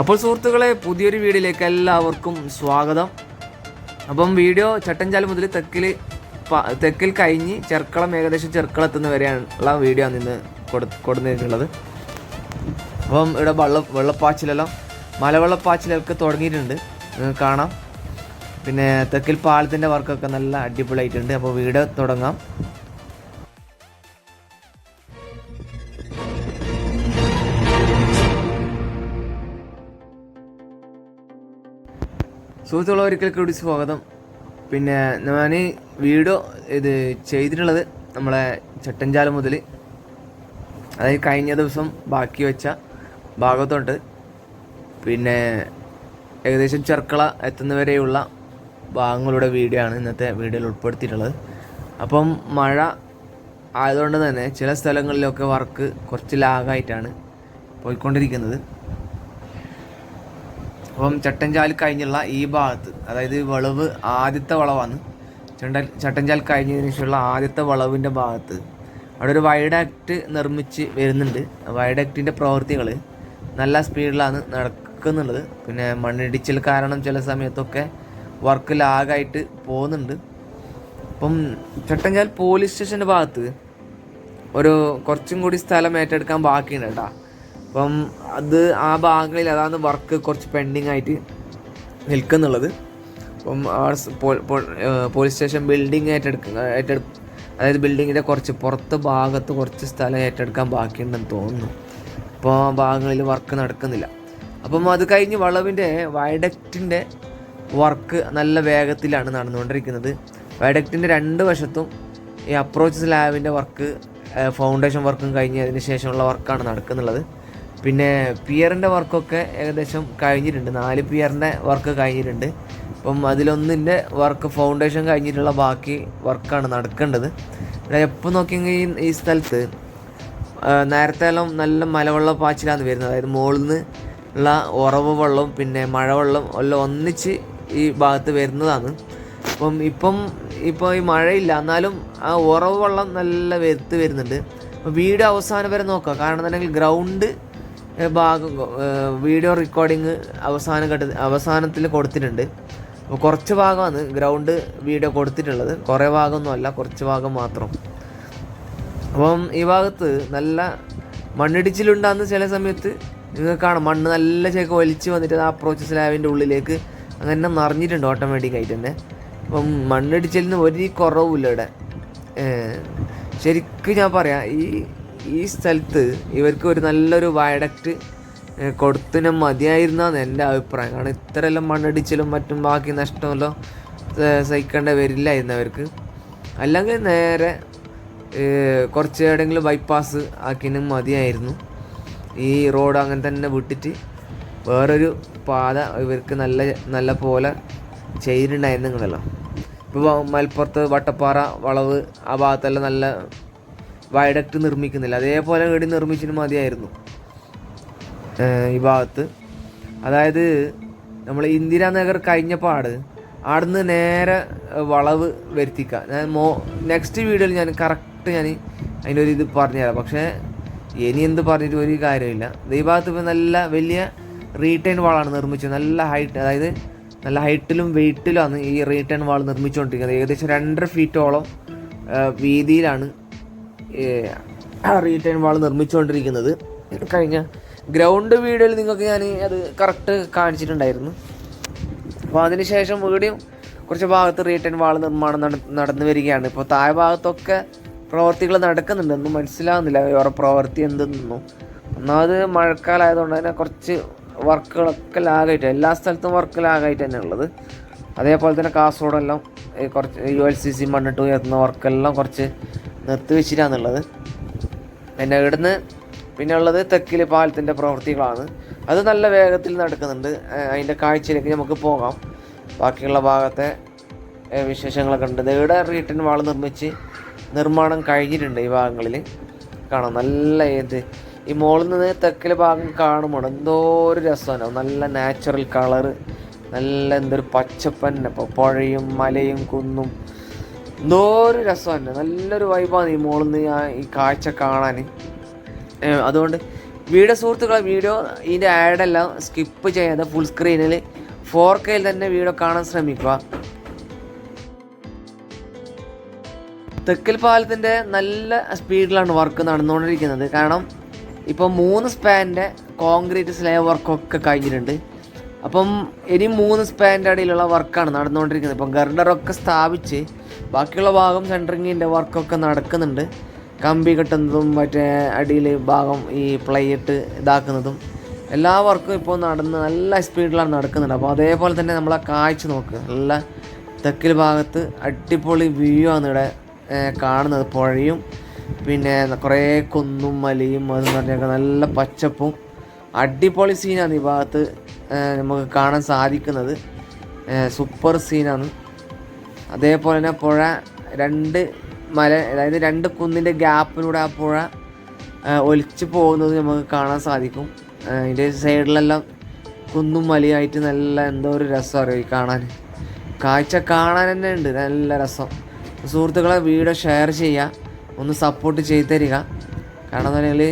അപ്പോൾ സുഹൃത്തുക്കളെ പുതിയൊരു വീഡിയോയിലേക്ക് എല്ലാവർക്കും സ്വാഗതം. അപ്പം വീഡിയോ ചട്ടഞ്ചാൽ മുതൽ തെക്കിൽ തെക്കിൽ കഴിഞ്ഞ് ചെർക്കളം ഏകദേശം ചെർക്കളം എത്തുന്ന വരെയുള്ള വീഡിയോ ആണ് ഇന്ന് കൊടു കൊടുത്തിട്ടുള്ളത് അപ്പം ഇവിടെ വള്ള വെള്ളപ്പാച്ചിലെല്ലാം മലവെള്ളപ്പാച്ചിലൊക്കെ തുടങ്ങിയിട്ടുണ്ട്. നിങ്ങൾക്ക് കാണാം. പിന്നെ തെക്കിൽ പാലത്തിന്റെ വർക്കൊക്കെ നല്ല അടിപൊളിയായിട്ടുണ്ട്. അപ്പോൾ വീഡിയോ തുടങ്ങാം. സുഹൃത്തുക്കളെ ഒരിക്കൽ കൂടി സ്വാഗതം. പിന്നെ ഞാൻ വീഡിയോ ഇത് ചെയ്തിട്ടുള്ളത് നമ്മളെ ചട്ടഞ്ചാലം മുതൽ അതായത് കഴിഞ്ഞ ദിവസം ബാക്കി വെച്ച ഭാഗത്തോട്ട്. പിന്നെ ഏകദേശം ചെർക്കള എത്തുന്നവരെയുള്ള ഭാഗങ്ങളുടെ വീഡിയോ ആണ് ഇന്നത്തെ വീഡിയോയിൽ ഉൾപ്പെടുത്തിയിട്ടുള്ളത്. അപ്പം മഴ ആയതുകൊണ്ട് തന്നെ ചില സ്ഥലങ്ങളിലൊക്കെ വർക്ക് കുറച്ച് ലാഗായിട്ടാണ് പോയിക്കൊണ്ടിരിക്കുന്നത്. അപ്പം ചട്ടഞ്ചാൽ കഴിഞ്ഞുള്ള ഈ ഭാഗത്ത് അതായത് വളവ് ആദ്യത്തെ വളവാണ്. ചണ്ട ചട്ടഞ്ചാൽ കഴിഞ്ഞതിന് ശേഷമുള്ള ആദ്യത്തെ വളവിന്റെ ഭാഗത്ത് അവിടെ ഒരു വൈഡാക്ട് നിർമ്മിച്ച് വരുന്നുണ്ട്. വൈഡാക്റ്റിന്റെ പ്രവൃത്തികൾ നല്ല സ്പീഡിലാണ് നടക്കുന്നുള്ളത്. പിന്നെ മണ്ണിടിച്ചിൽ കാരണം ചില സമയത്തൊക്കെ വർക്ക് ലാഗായിട്ട് പോകുന്നുണ്ട്. അപ്പം ചട്ടഞ്ചാൽ പോലീസ് സ്റ്റേഷന്റെ ഭാഗത്ത് ഒരു കുറച്ചും കൂടി സ്ഥലം ഏറ്റെടുക്കാൻ ബാക്കിയുണ്ട് കേട്ടോ. അപ്പം അത് ആ ഭാഗങ്ങളിൽ അതാണ് വർക്ക് കുറച്ച് പെൻഡിങ് ആയിട്ട് നിൽക്കുന്നുള്ളത്. അപ്പം ആ പോലീസ് സ്റ്റേഷൻ ബിൽഡിംഗ് ഏറ്റെടുക്കുക ഏറ്റെടു അതായത് ബിൽഡിങ്ങിന്റെ കുറച്ച് പുറത്ത് ഭാഗത്ത് കുറച്ച് സ്ഥലം ഏറ്റെടുക്കാൻ ബാക്കിയുണ്ടെന്ന് തോന്നുന്നു. അപ്പോൾ ആ ഭാഗങ്ങളിൽ വർക്ക് നടക്കുന്നില്ല. അപ്പം അത് കഴിഞ്ഞ് വളവിന്റെ വയഡക്റ്റിന്റെ വർക്ക് നല്ല വേഗത്തിലാണ് നടന്നുകൊണ്ടിരിക്കുന്നത്. വയഡക്റ്റിന്റെ രണ്ട് വശത്തും ഈ അപ്രോച്ച് സ്ലാബിന്റെ വർക്ക് ഫൗണ്ടേഷൻ വർക്കും കഴിഞ്ഞ് അതിന് ശേഷമുള്ള വർക്കാണ് നടക്കുന്നുള്ളത്. പിന്നെ പിയറിന്റെ വർക്കൊക്കെ ഏകദേശം കഴിഞ്ഞിട്ടുണ്ട്. നാല് പിയറിന്റെ വർക്ക് കഴിഞ്ഞിട്ടുണ്ട്. അപ്പം അതിലൊന്നിന്റെ വർക്ക് ഫൗണ്ടേഷൻ കഴിഞ്ഞിട്ടുള്ള ബാക്കി വർക്കാണ് നടക്കേണ്ടത്. എപ്പോൾ നോക്കിയെങ്കിൽ ഈ- സ്ഥലത്ത് നേരത്തെ എല്ലാം നല്ല മലവെള്ള പാച്ചിലാണ് വരുന്നത്. അതായത് മുകളിൽ നിന്ന് ഉള്ള ഉറവ് വെള്ളം പിന്നെ മഴവെള്ളം എല്ലാം ഒന്നിച്ച് ഈ ഭാഗത്ത് വരുന്നതാണ്. അപ്പം ഇപ്പം ഇപ്പോൾ ഈ മഴയില്ല. എന്നാലും ആ ഉറവ് വെള്ളം നല്ല വെത്ത് വരുന്നുണ്ട്. അപ്പോൾ വീട് അവസാനം വരെ നോക്കുക. കാരണം എന്നുണ്ടെങ്കിൽ ഗ്രൗണ്ട് ഭാഗം വീഡിയോ റെക്കോർഡിങ് അവസാന ഘട്ട അവസാനത്തിൽ കൊടുത്തിട്ടുണ്ട്. അപ്പോൾ കുറച്ച് ഭാഗമാണ് ഗ്രൗണ്ട് വീഡിയോ കൊടുത്തിട്ടുള്ളത്. കുറേ ഭാഗമൊന്നും അല്ല കുറച്ച് ഭാഗം മാത്രം. അപ്പം ഈ ഭാഗത്ത് നല്ല മണ്ണിടിച്ചിലുണ്ടാകുന്ന ചില സമയത്ത് നിങ്ങൾക്ക് കാണാം. മണ്ണ് നല്ല ചേക്ക് വലിച്ചു വന്നിട്ട് ആ അപ്രോച്ച് സ്ലാബിന്റെ ഉള്ളിലേക്ക് അങ്ങനെ നിറഞ്ഞിട്ടുണ്ട് ഓട്ടോമാറ്റിക്കായിട്ട് തന്നെ. അപ്പം മണ്ണിടിച്ചിലിന് ഒരു കുറവുമില്ല ഇവിടെ. ശരിക്കും ഞാൻ പറയാം. ഈ ഈ സ്ഥലത്ത് ഇവർക്ക് ഒരു നല്ലൊരു വയഡക്റ്റ് കൊടുത്തിന് മതിയായിരുന്നാന്ന് എന്റെ അഭിപ്രായം. കാരണം ഇത്രയെല്ലാം മണ്ണിടിച്ചിലും മറ്റും ബാക്കി നഷ്ടമെല്ലാം സഹിക്കേണ്ട വരില്ലായിരുന്നു അവർക്ക് അല്ലെങ്കിൽ നേരെ കുറച്ച് എവിടെയെങ്കിലും ബൈപ്പാസ് ആക്കിനും മതിയായിരുന്നു. ഈ റോഡ് അങ്ങനെ തന്നെ വിട്ടിട്ട് വേറൊരു പാത ഇവർക്ക് നല്ല നല്ല പോലെ ചെയ്തിട്ടുണ്ടായിരുന്നു നിങ്ങളല്ലോ ഇപ്പോൾ മലപ്പുറത്ത് വട്ടപ്പാറ വളവ് ആ ഭാഗത്തെല്ലാം നല്ല വയഡക്റ്റ് നിർമ്മിക്കുന്നില്ല. അതേപോലെ വീട് നിർമ്മിച്ചിട്ട് മതിയായിരുന്നു ഈ ഭാഗത്ത്. അതായത് നമ്മൾ ഇന്ദിരാനഗർ കഴിഞ്ഞ പാട് അവിടുന്ന് നേരെ വളവ് വരുത്തിക്കുക ഞാൻ മോ നെക്സ്റ്റ് വീഡിയോയിൽ ഞാൻ കറക്റ്റ് ഞാൻ അതിന്റെ ഒരു ഇത് പറഞ്ഞുതരാം. പക്ഷേ ഇനി എന്ത് പറഞ്ഞിട്ട് ഒരു കാര്യമില്ല ഈ ഭാഗത്ത് ഇപ്പോൾ നല്ല വലിയ റീറ്റൈൻ വാളാണ് നിർമ്മിച്ചത്. നല്ല ഹൈറ്റ് അതായത് നല്ല ഹൈറ്റിലും വെയിറ്റിലും ആണ് ഈ റീറ്റൈൻ വാൾ നിർമ്മിച്ചുകൊണ്ടിരിക്കുന്നത് ഏകദേശം രണ്ടര ഫീറ്റോളം വീതിയിലാണ് റീറ്റൈൻ വാൾ നിർമ്മിച്ചുകൊണ്ടിരിക്കുന്നത്. കഴിഞ്ഞ ഗ്രൗണ്ട് വീഡിയോയിൽ നിങ്ങൾക്ക് ഞാൻ അത് കറക്റ്റ് കാണിച്ചിട്ടുണ്ടായിരുന്നു. അപ്പോൾ അതിനുശേഷം വീടിയും കുറച്ച് ഭാഗത്ത് റീറ്റൈൻ വാൾ നിർമ്മാണം നടന്നു വരികയാണ്. ഇപ്പോൾ താഴെ ഭാഗത്തൊക്കെ പ്രവർത്തികൾ നടക്കുന്നുണ്ട്. മനസ്സിലാകുന്നില്ല അവരുടെ പ്രവൃത്തി എന്തെന്നും ഒന്നാമത് മഴക്കാലമായതുകൊണ്ട് തന്നെ കുറച്ച് വർക്കുകളൊക്കെ ലാഗായിട്ട് എല്ലാ സ്ഥലത്തും വർക്ക് ലാഗായിട്ട് തന്നെ ഉള്ളത്. അതേപോലെ തന്നെ കാസർഗോഡെല്ലാം കുറച്ച് യു എൽ സി സി മണ്ണിട്ട് ഉയർത്തുന്ന വർക്കെല്ലാം കുറച്ച് നിർത്തി വെച്ചിട്ടാണുള്ളത് പിന്നെ ഇവിടുന്ന് പിന്നെ ഉള്ളത് തെക്കിൽ പാലത്തിന്റെ പ്രവൃത്തികളാണ്. അത് നല്ല വേഗത്തിൽ നടക്കുന്നുണ്ട്. അതിന്റെ കാഴ്ചയിലേക്ക് നമുക്ക് പോകാം. ബാക്കിയുള്ള ഭാഗത്തെ വിശേഷങ്ങളൊക്കെ ഉണ്ട്. ഇവിടെ റീട്ടൺ വാൾ നിർമ്മിച്ച് നിർമ്മാണം കഴിഞ്ഞിട്ടുണ്ട് ഈ ഭാഗങ്ങളിൽ. കാണാം. നല്ല ഏത് ഈ മുകളിൽ നിന്ന് തെക്കിലെ ഭാഗം കാണുമ്പോൾ എന്തോ ഒരു രസമാണ്. നല്ല നാച്ചുറൽ കളറ് നല്ല എന്തൊരു പച്ചപ്പൻ ഇപ്പോൾ പുഴയും മലയും കുന്നും. എന്തോ ഒരു രസമല്ല നല്ലൊരു വൈബാണ് ഈ മോളിൽ നിന്ന് ഈ കാഴ്ച കാണാൻ. അതുകൊണ്ട് വീഡിയോ സുഹൃത്തുക്കളെ വീഡിയോ ഇതിന്റെ ആഡെല്ലാം സ്കിപ്പ് ചെയ്യാതെ ഫുൾ സ്ക്രീനിൽ ഫോർ കെയിൽ തന്നെ വീഡിയോ കാണാൻ ശ്രമിക്കുക. തെക്കൽ പാലത്തിന്റെ നല്ല സ്പീഡിലാണ് വർക്ക് നടന്നുകൊണ്ടിരിക്കുന്നത്. കാരണം ഇപ്പം മൂന്ന് സ്പാനിന്റെ കോൺക്രീറ്റ് സ്ലേവ് വർക്കൊക്കെ കഴിഞ്ഞിട്ടുണ്ട്. അപ്പം ഇനി മൂന്ന് സ്പാനിന്റെ അടിയിലുള്ള വർക്കാണ് നടന്നുകൊണ്ടിരിക്കുന്നത്. ഇപ്പം ഗർഡറൊക്കെ സ്ഥാപിച്ച് ബാക്കിയുള്ള ഭാഗം സെന്ററിങ്ങിന്റെ വർക്കൊക്കെ നടക്കുന്നുണ്ട്. കമ്പി കെട്ടുന്നതും മറ്റേ അടിയിൽ ഭാഗം ഈ പ്ലേയിട്ട് ഇതാക്കുന്നതും എല്ലാ വർക്കും ഇപ്പോൾ നടന്ന് നല്ല സ്പീഡിലാണ് നടക്കുന്നുണ്ട്. അപ്പോൾ അതേപോലെ തന്നെ നമ്മളെ കാഴ്ച നോക്കുക നല്ല തെക്കിൽ ഭാഗത്ത് അടിപൊളി വ്യൂ ആണ് ഇവിടെ കാണുന്നത്. പുഴയും പിന്നെ കുറേ കുന്നും മലയും അതെന്ന് പറഞ്ഞാൽ നല്ല പച്ചപ്പും അടിപൊളി സീനാണ് ഈ ഭാഗത്ത് നമുക്ക് കാണാൻ സാധിക്കുന്നത്. സൂപ്പർ സീനാണ് അതേപോലെ തന്നെ പുഴ രണ്ട് മല അതായത് രണ്ട് കുന്നിന്റെ ഗ്യാപ്പിലൂടെ ആ പുഴ ഒലിച്ചു പോകുന്നത് നമുക്ക് കാണാൻ സാധിക്കും. അതിന്റെ സൈഡിലെല്ലാം കുന്നും മലയായിട്ട് നല്ല എന്തോ ഒരു രസം അറിയാം കാണാൻ. കാഴ്ച കാണാൻ തന്നെ ഉണ്ട് നല്ല രസം. സുഹൃത്തുക്കളെ വീഡിയോ ഷെയർ ചെയ്യുക ഒന്ന് സപ്പോർട്ട് ചെയ്ത് തരിക. കാരണം എന്ന് പറഞ്ഞാൽ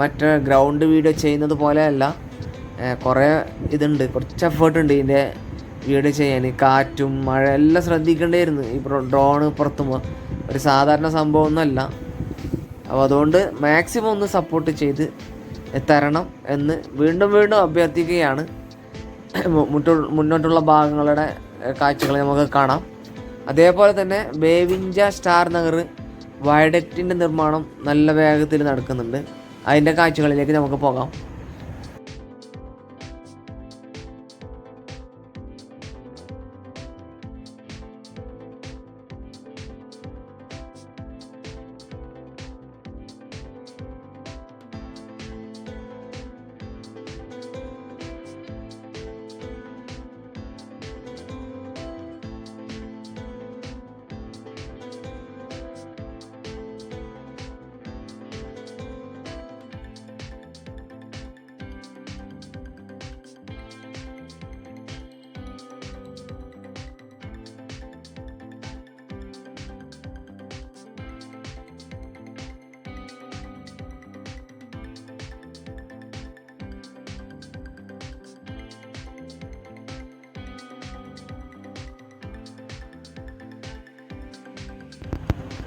മറ്റേ ഗ്രൗണ്ട് വീഡിയോ ചെയ്യുന്നത് പോലെയല്ല കുറേ ഇതുണ്ട് കുറച്ച് എഫേർട്ട് ഉണ്ട് ഇതിന്റെ വീഡിയോ ചെയ്യാൻ കാറ്റും മഴ എല്ലാം ശ്രദ്ധിക്കേണ്ടിയിരുന്നു. ഈ ഡ്രോണ് പുറത്തുമ്പോൾ ഒരു സാധാരണ സംഭവമൊന്നുമല്ല. അപ്പോൾ അതുകൊണ്ട് മാക്സിമം ഒന്ന് സപ്പോർട്ട് ചെയ്ത് തരണം എന്ന് വീണ്ടും വീണ്ടും അഭ്യർത്ഥിക്കുകയാണ്. മുന്നോട്ടുള്ള ഭാഗങ്ങളുടെ കാഴ്ചകൾ നമുക്ക് കാണാം. അതേപോലെ തന്നെ ബേവിഞ്ച സ്റ്റാർ നഗർ വയഡക്റ്റിന്റെ നിർമ്മാണം നല്ല വേഗത്തിൽ നടക്കുന്നുണ്ട്. അതിന്റെ കാഴ്ചകളിലേക്ക് നമുക്ക് പോകാം.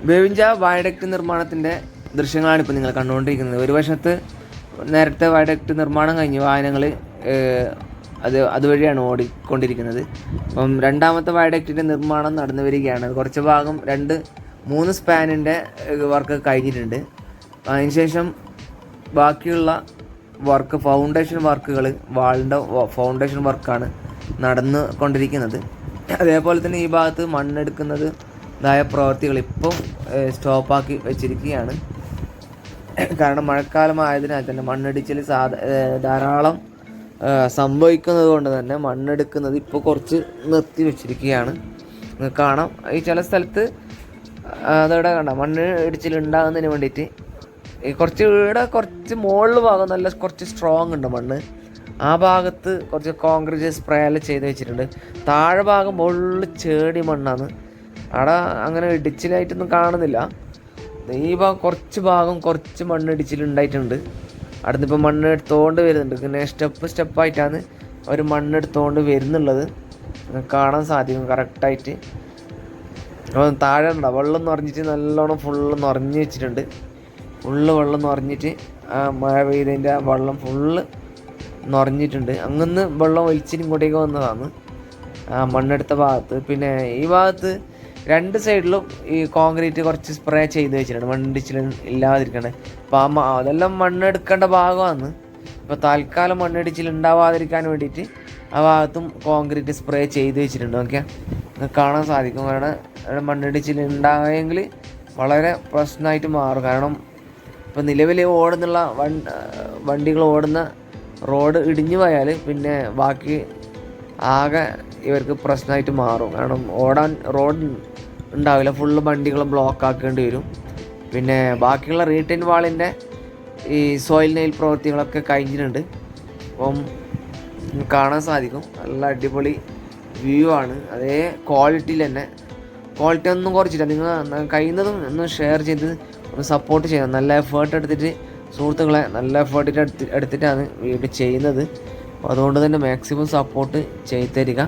ബേവിഞ്ച വയഡക്ട് നിർമ്മാണത്തിന്റെ ദൃശ്യങ്ങളാണ് ഇപ്പോൾ നിങ്ങൾ കണ്ടുകൊണ്ടിരിക്കുന്നത്. ഒരു വശത്ത് നേരത്തെ വയഡക്ട് നിർമ്മാണം കഴിഞ്ഞ് വാഹനങ്ങൾ അത് അതുവഴിയാണ് ഓടിക്കൊണ്ടിരിക്കുന്നത്. അപ്പം രണ്ടാമത്തെ വയഡക്റ്റിന്റെ നിർമ്മാണം നടന്നു വരികയാണ്. കുറച്ച് ഭാഗം രണ്ട് മൂന്ന് സ്പാനിന്റെ വർക്ക് കഴിഞ്ഞിട്ടുണ്ട്. അതിനുശേഷം ബാക്കിയുള്ള വർക്ക് ഫൗണ്ടേഷൻ വർക്കുകൾ വാളിന്റെ ഫൗണ്ടേഷൻ വർക്കാണ് നടന്നു കൊണ്ടിരിക്കുന്നത്. അതേപോലെ തന്നെ ഈ ഭാഗത്ത് മണ്ണെടുക്കുന്നത് ഇതായ പ്രവർത്തികൾ ഇപ്പം സ്റ്റോപ്പാക്കി വെച്ചിരിക്കുകയാണ്. കാരണം മഴക്കാലമായതിനാൽ തന്നെ മണ്ണിടിച്ചിൽ സാധ ധാരാളം സംഭവിക്കുന്നത് കൊണ്ട് തന്നെ മണ്ണെടുക്കുന്നത് ഇപ്പോൾ കുറച്ച് നിർത്തി വെച്ചിരിക്കുകയാണ്. കാണാം. ഈ ചില സ്ഥലത്ത് അതവിടെ കണ്ട? മണ്ണ് ഇടിച്ചിൽ ഉണ്ടാകുന്നതിന് വേണ്ടിയിട്ട് ഈ കുറച്ച് ഇവിടെ കുറച്ച് മുകളിൽ ഭാഗം നല്ല കുറച്ച് സ്ട്രോങ് ഉണ്ട് മണ്ണ്. ആ ഭാഗത്ത് കുറച്ച് കോൺക്രീറ്റ് സ്പ്രേ എല്ലാം ചെയ്ത് വെച്ചിട്ടുണ്ട്. താഴെ ഭാഗം മുകളിൽ ചേടി മണ്ണാണ്. അവിടെ അങ്ങനെ ഇടിച്ചിലായിട്ടൊന്നും കാണുന്നില്ല. ഈ ഭാഗം കുറച്ച് ഭാഗം കുറച്ച് മണ്ണിടിച്ചിലുണ്ടായിട്ടുണ്ട് അവിടുന്ന് ഇപ്പോൾ മണ്ണ് എടുത്തുകൊണ്ട് വരുന്നുണ്ട്. പിന്നെ സ്റ്റെപ്പ് സ്റ്റെപ്പായിട്ടാണ് അവർ മണ്ണെടുത്തുകൊണ്ട് വരുന്നുള്ളത്. കാണാൻ സാധിക്കും കറക്റ്റായിട്ട് അപ്പോൾ താഴെ ഉണ്ടോ വെള്ളം നിറഞ്ഞിട്ട് നല്ലോണം ഫുള്ള് നിറഞ്ഞ് വെച്ചിട്ടുണ്ട്. ഫുള്ള് വെള്ളം നിറഞ്ഞിട്ട് ആ മഴ പെയ്തതിന്റെ വെള്ളം ഫുള്ള് നിറഞ്ഞിട്ടുണ്ട്. അങ്ങനെ വെള്ളം ഒലിച്ചിട്ട് ഇങ്ങോട്ടേക്ക് വന്നതാണ്. ആ മണ്ണെടുത്ത ഭാഗത്ത്. പിന്നെ ഈ ഭാഗത്ത് രണ്ട് സൈഡിലും ഈ കോൺക്രീറ്റ് കുറച്ച് സ്പ്രേ ചെയ്ത് വെച്ചിട്ടുണ്ട്. മണ്ണിടിച്ചിൽ ഇല്ലാതിരിക്കണേ. അപ്പോൾ ആ അതെല്ലാം മണ്ണെടുക്കേണ്ട ഭാഗമാണ്. ഇപ്പോൾ തൽക്കാലം മണ്ണിടിച്ചിൽ ഉണ്ടാവാതിരിക്കാൻ വേണ്ടിയിട്ട് ആ ഭാഗത്തും കോൺക്രീറ്റ് സ്പ്രേ ചെയ്ത് വെച്ചിട്ടുണ്ട്. ഓക്കെ കാണാൻ സാധിക്കും. കാരണം മണ്ണിടിച്ചിൽ ഉണ്ടായെങ്കിൽ വളരെ പ്രശ്നമായിട്ട് മാറും. കാരണം ഇപ്പം നിലവിൽ ഓടുന്നുള്ള വണ്ടികൾ ഓടുന്ന റോഡ് ഇടിഞ്ഞു പോയാൽ പിന്നെ ബാക്കി ആകെ ഇവർക്ക് പ്രശ്നമായിട്ട് മാറും. കാരണം ഓടാൻ റോഡ് ഉണ്ടാവില്ല. ഫുള്ള് വണ്ടികൾ ബ്ലോക്ക് ആക്കേണ്ടി വരും. പിന്നെ ബാക്കിയുള്ള റീറ്റെയിൻ വാളിന്റെ ഈ സോയിൽ നെയിൽ പ്രവൃത്തികളൊക്കെ കഴിഞ്ഞിട്ടുണ്ട്. അപ്പം കാണാൻ സാധിക്കും. നല്ല അടിപൊളി വ്യൂ ആണ്. അതേ ക്വാളിറ്റിയിൽ തന്നെ. ക്വാളിറ്റി ഒന്നും കുറച്ചില്ല. നിങ്ങൾ കഴിയുന്നതും ഒന്ന് ഷെയർ ചെയ്ത് ഒന്ന് സപ്പോർട്ട് ചെയ്യണം. നല്ല എഫേർട്ട് എടുത്തിട്ട് സുഹൃത്തുക്കളെ നല്ല എഫേർട്ടിട്ട് എടുത്ത് എടുത്തിട്ടാണ് വീഡിയോ ചെയ്യുന്നത്. അപ്പോൾ അതുകൊണ്ട് തന്നെ മാക്സിമം സപ്പോർട്ട് ചെയ്ത് തരിക.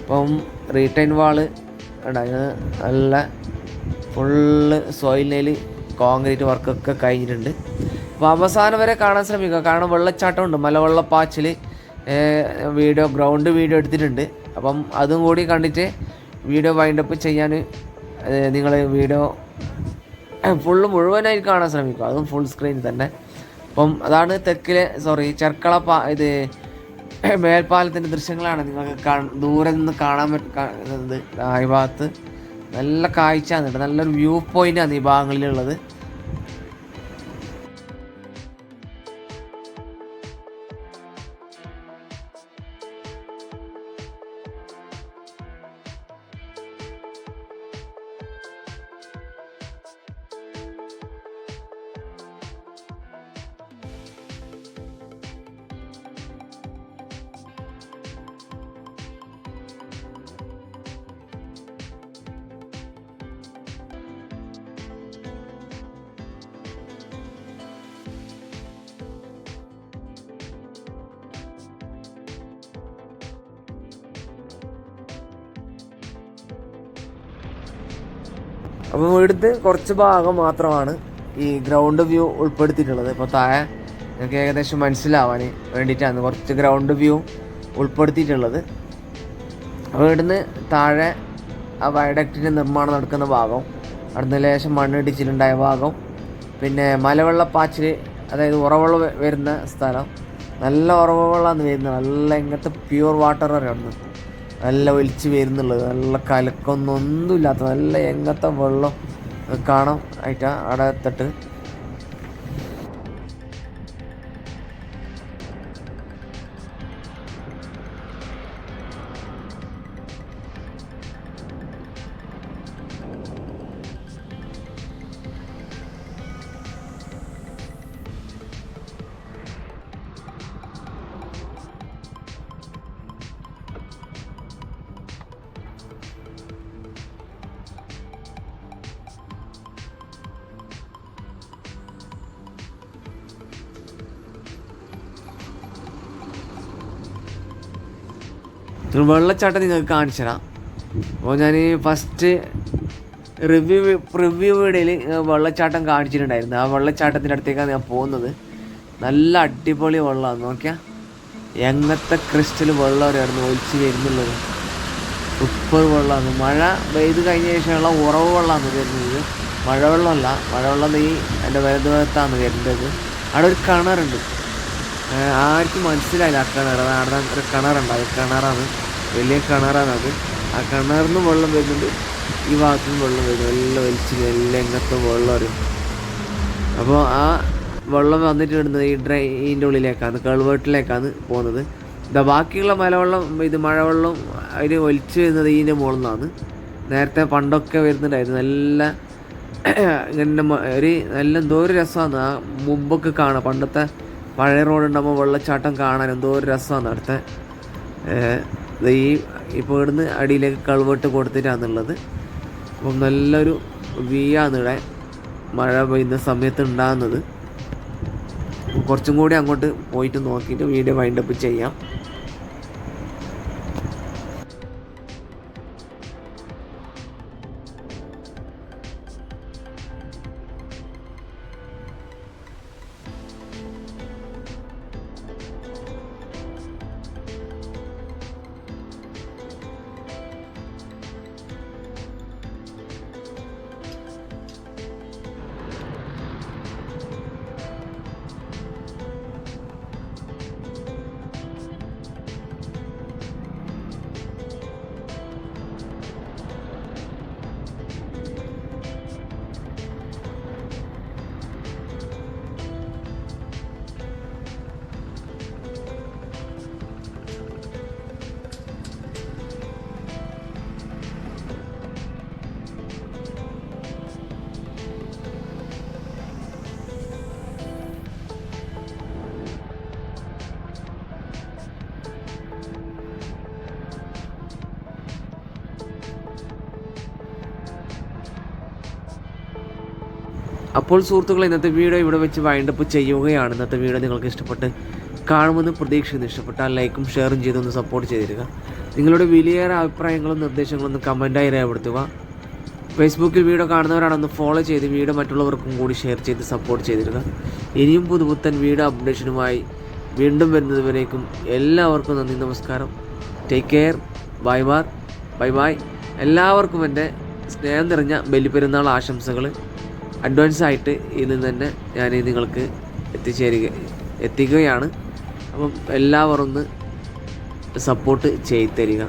അപ്പം റീടൈൻ വാൾ അതിന് നല്ല ഫുള്ള് സോയിലിൽ കോൺക്രീറ്റ് വർക്കൊക്കെ കഴിഞ്ഞിട്ടുണ്ട്. അപ്പോൾ അവസാനം വരെ കാണാൻ ശ്രമിക്കുക. കാരണം വെള്ളച്ചാട്ടമുണ്ട്. മലവെള്ളപ്പാച്ചിൽ വീഡിയോ ഗ്രൗണ്ട് വീഡിയോ എടുത്തിട്ടുണ്ട്. അപ്പം അതും കൂടി കണ്ടിട്ട് വീഡിയോ വൈൻഡപ്പ് ചെയ്യാൻ നിങ്ങൾ വീഡിയോ ഫുള്ള് മുഴുവനായി കാണാൻ ശ്രമിക്കുക. അതും ഫുൾ സ്ക്രീൻ തന്നെ. അപ്പം അതാണ് തെക്കിലെ സോറി ചെർക്കള പാ ഇത് മേൽപ്പാലത്തിന്റെ ദൃശ്യങ്ങളാണ് നിങ്ങൾക്ക് ദൂരെ നിന്ന് കാണാൻ പറ്റുന്നത് ഈ ഭാഗത്ത് നല്ല കാഴ്ച നല്ലൊരു വ്യൂ പോയിന്റാണ് ഈ ഭാഗങ്ങളിലുള്ളത്. അപ്പോൾ ഇവിടുത്തെ കുറച്ച് ഭാഗം മാത്രമാണ് ഈ ഗ്രൗണ്ട് വ്യൂ ഉൾപ്പെടുത്തിയിട്ടുള്ളത്. ഇപ്പോൾ താഴെ നിങ്ങൾക്ക് ഏകദേശം മനസ്സിലാവാൻ വേണ്ടിയിട്ടാണ് കുറച്ച് ഗ്രൗണ്ട് വ്യൂ ഉൾപ്പെടുത്തിയിട്ടുള്ളത്. അപ്പോൾ ഇവിടുന്ന് താഴെ ആ വയഡക്റ്റിന്റെ നിർമ്മാണം നടക്കുന്ന ഭാഗം അവിടുന്ന് ലേശം മണ്ണിടിച്ചിലുണ്ടായ ഭാഗം പിന്നെ മലവെള്ളപ്പാച്ചിൽ അതായത് ഉറവെള്ളം വരുന്ന സ്ഥലം. നല്ല ഉറവെള്ളമാണ് വരുന്നത്. നല്ല ഇങ്ങനത്തെ പ്യൂർ വാട്ടർ അവിടുന്ന്. നല്ല ഒലിച്ച് വരുന്നുള്ളത്. നല്ല കലക്കൊന്നും ഒന്നുമില്ലാത്ത നല്ല എങ്ങത്തെ വെള്ളം കാണാം. ആയിട്ടാ അവിടെ എത്തിട്ട് വെള്ളച്ചാട്ടം നിങ്ങൾക്ക് കാണിച്ചു തരാം. അപ്പോൾ ഞാൻ ഫസ്റ്റ് റിവ്യൂ റിവ്യൂ വീഡിയോയിൽ വെള്ളച്ചാട്ടം കാണിച്ചിട്ടുണ്ടായിരുന്നു. ആ വെള്ളച്ചാട്ടത്തിന്റെ അടുത്തേക്കാണ് ഞാൻ പോകുന്നത്. നല്ല അടിപൊളി വെള്ളമാണ്. നോക്കിയാൽ എങ്ങനത്തെ ക്രിസ്റ്റൽ വെള്ളം ആയിരുന്നു ഒലിച്ച് വരുന്നുള്ളത്. സൂപ്പർ വെള്ളമാണ്. മഴ പെയ്ത് കഴിഞ്ഞ ശേഷമുള്ള ഉറവ് വെള്ളമാണ് വരുന്നത്. മഴവെള്ളമല്ല മഴവെള്ളം ഈ എന്റെ വലതുഭാഗത്താണ് വരുന്നത്. അവിടെ ഒരു കിണറുണ്ട്. ആർക്കും മനസ്സിലായില്ല. ആ കിണർ അവിടെ ഒരു കിണറുണ്ടായി. കിണറാണ്. വലിയ കിണറാണ് അത്. ആ കിണറിൽ നിന്ന് വെള്ളം വരുന്നുണ്ട്. ഈ ഭാഗത്തു നിന്ന് വെള്ളം വരുന്നു. എല്ലാം വലിച്ച് എല്ലാം എങ്ങനത്തെ വെള്ളം വരും. അപ്പോൾ ആ വെള്ളം വന്നിട്ട് ഇടുന്നത് ഈ ഡ്രൈന്റെ ഉള്ളിലേക്കാണ് കൾവേട്ടിലേക്കാണ് പോകുന്നത്. ഇതാ ബാക്കിയുള്ള മലവെള്ളം ഇത് മഴവെള്ളം അതിന് ഒലിച്ച് വരുന്നത് ഇതിന്റെ മുകളിൽ നിന്നാണ് നേരത്തെ പണ്ടൊക്കെ വരുന്നുണ്ടായിരുന്നു. നല്ല ഇങ്ങനെ ഒരു നല്ല എന്തോ ഒരു രസമാണ് ആ മുമ്പൊക്കെ കാണാം പണ്ടത്തെ പഴയ റോഡ് ഉണ്ടാകുമ്പോൾ വെള്ളച്ചാട്ടം കാണാൻ എന്തോ ഒരു രസമാണ് അവിടുത്തെ ഈ ഇപ്പോൾ ഇവിടുന്ന് അടിയിലേക്ക് കൾവെട്ട് കൊടുത്തിട്ടാണുള്ളത് അപ്പം നല്ലൊരു വീയാണ് ഇവിടെ മഴ പെയ്യുന്ന സമയത്ത് ഉണ്ടാകുന്നത് കുറച്ചും കൂടി അങ്ങോട്ട് പോയിട്ട് നോക്കിയിട്ട് വീഡിയോ വൈൻഡപ്പ് ചെയ്യാം. അപ്പോൾ സുഹൃത്തുക്കൾ ഇന്നത്തെ വീഡിയോ ഇവിടെ വെച്ച് വൈൻഡപ്പ് ചെയ്യുകയാണ്. ഇന്നത്തെ വീഡിയോ നിങ്ങൾക്ക് ഇഷ്ടപ്പെട്ട് കാണുമെന്ന് പ്രതീക്ഷിക്കുന്നു. ഇഷ്ടപ്പെട്ടാൽ ലൈക്കും ഷെയറും ചെയ്തൊന്ന് സപ്പോർട്ട് ചെയ്തിരിക നിങ്ങളുടെ വിലയേറെ അഭിപ്രായങ്ങളും നിർദ്ദേശങ്ങളും ഒന്ന് കമന്റായി രേഖപ്പെടുത്തുക. ഫേസ്ബുക്കിൽ വീഡിയോ കാണുന്നവരാണൊന്ന് ഫോളോ ചെയ്ത് വീഡിയോ മറ്റുള്ളവർക്കും കൂടി ഷെയർ ചെയ്ത് സപ്പോർട്ട് ചെയ്തിരിക ഇനിയും പുതുപുത്തൻ വീഡിയോ അപ്ഡേഷനുമായി വീണ്ടും വരുന്നതുവരേക്കും എല്ലാവർക്കും നന്ദി നമസ്കാരം. Take care bye bar bye bye എല്ലാവർക്കും എന്റെ സ്നേഹം നിറഞ്ഞ ബലിപ്പെരുന്നാൾ ആശംസകൾ അഡ്വാൻസ് ആയിട്ട് ഇന്ന് തന്നെ ഞാൻ നിങ്ങൾക്ക് എത്തിച്ചേരുക എത്തിക്കുകയാണ്. അപ്പം എല്ലാവരും ഒന്ന് സപ്പോർട്ട് ചെയ്തു തരിക.